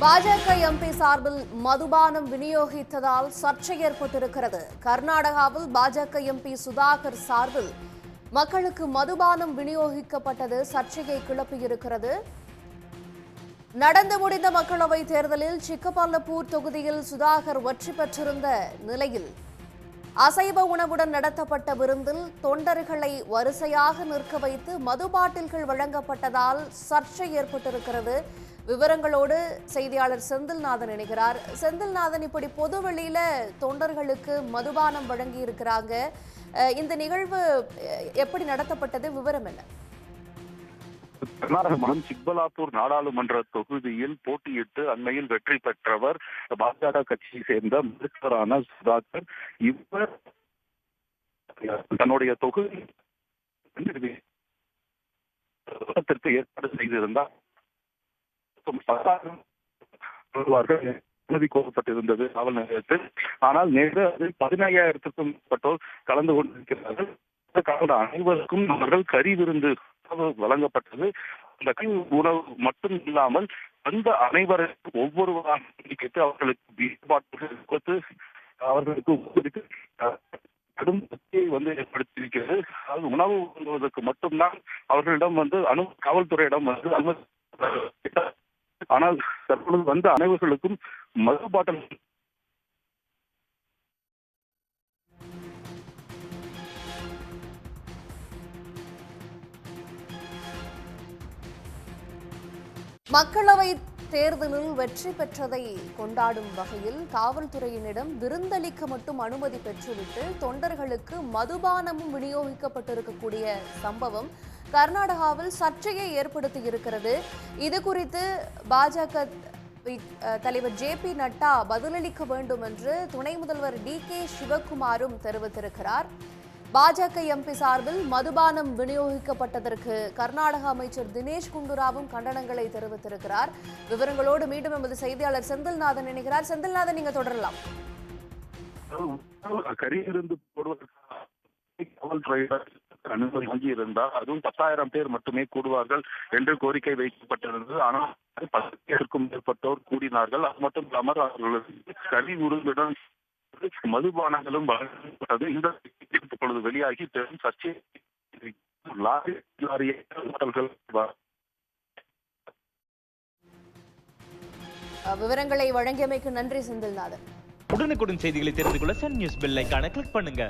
பாஜக எம்பி சார்பில் மதுபானம் விநியோகித்ததால் சர்ச்சை ஏற்பட்டிருக்கிறது. கர்நாடகாவில் பாஜக எம்பி சுதாகர் சார்பில் மக்களுக்கு மதுபானம் விநியோகிக்கப்பட்டது சர்ச்சையை கிளப்பியிருக்கிறது. நடந்து முடிந்த மக்களவைத் தேர்தலில் சிக்கபல்லப்பூர் தொகுதியில் சுதாகர் வெற்றி பெற்றிருந்த நிலையில் அசைவ உணவுடன் நடத்தப்பட்ட விருந்தில் தொண்டர்களை வரிசையாக நிற்க வைத்து மது பாட்டில்கள் வழங்கப்பட்டதால் சர்ச்சை ஏற்பட்டிருக்கிறது. விவரங்களோடு செய்தியாளர் செந்தில்நாதன் இணைகிறார். செந்தில்நாதன் இப்படி பொது வெளியில தொண்டர்களுக்கு மதுபானம் வழங்கி இருக்கிறாங்க இந்த நிகழ்வு எப்படி நடத்தப்பட்டது? விவரம் என்ன? கர்நாடக மாநிலம் நாடாளுமன்ற தொகுதியில் போட்டியிட்டு அண்மையில் வெற்றி பெற்றவர் பாஜக கட்சியை சேர்ந்த மருத்துவரான சுதாகர். இவர் தன்னுடைய தொகுதி ஏற்பாடு செய்திருந்தார். வருவார்கள் அனுமதி கோரப்பட்டிருந்தது காவல் நிலையத்தில். ஆனால் நேற்று அதில் பதினையாயிரத்திற்கும் மேற்பட்டோர் கலந்து கொண்டிருக்கிறார்கள். கலந்த அனைவருக்கும் அவர்கள் கறி விருந்து வழங்கப்பட்டது. அந்த கறி உணவு மட்டும் இல்லாமல் அந்த அனைவருக்கும் ஒவ்வொருவராக கேட்டு அவர்களுக்கு பீர் பாட்டில்கள் கொடுத்து அவர்களுக்கு ஊருக்கு கடும் சக்தியை வந்து ஏற்படுத்தியிருக்கிறது. அது உணவு வழங்குவதற்கு மட்டும்தான் அவர்களிடம் வந்து அனு காவல்துறையிடம் வந்து அனுமதி ஆனால் தற்பொழுது வந்த அனைவர்களுக்கும் மது பாட்டில் மக்களவை தேர்தலில் வெற்றி பெற்றதை கொண்டாடும் வகையில் காவல்துறையினிடம் விருந்தளிக்க மட்டும் அனுமதி பெற்றுவிட்டு தொண்டர்களுக்கு மதுபானமும் விநியோகிக்கப்பட்டிருக்கக்கூடிய சம்பவம் கர்நாடகாவில் சர்ச்சையை ஏற்படுத்தி இருக்கிறது. இது குறித்து பாஜக தலைவர் ஜே பி நட்டா பதிலளிக்க வேண்டும் என்று துணை முதல்வர் டி கே சிவகுமாரும் தெரிவித்திருக்கிறார். பாஜக எம்பி சார்பில் மதுபானம் விநியோகிக்கப்பட்டதற்கு கர்நாடக அமைச்சர் தினேஷ் குண்டுராவும் கண்டனங்களை தெரிவித்திருக்கிறார். விவரங்களோடு மீண்டும் எமது செய்தியாளர் செந்தில்நாதன் நினைக்கிறார் செந்தில்நாதன் நீங்க தொடரலாம். கறி போடுவதற்கு அனுமதி வாங்கி இருந்தால் அதுவும் பத்தாயிரம் பேர் மட்டுமே கூடுவார்கள் என்று கோரிக்கை வைக்கப்பட்டிருந்தது. ஆனால் பத்தாயிரத்திற்கும் மேற்பட்டோர் கூடினார்கள். அது மட்டும் இல்லாமல் அவர்களுக்கு கறி உருந்துடன் மதுபானங்களும் வழங்கப்பட்டது. இந்த இப்பொழுது வெளியாகி பெரும் சர்ச்சை லாரி லாரி ஹோட்டல்கள் வ- அஹ், விவரங்களை வழங்கியமைக்கு நன்றி செந்தில்நாதன். உடனுக்குடன் செய்திகளை தெரிந்து கொள்ள சன் நியூஸ் பெல் ஐகானை கிளிக் பண்ணுங்க.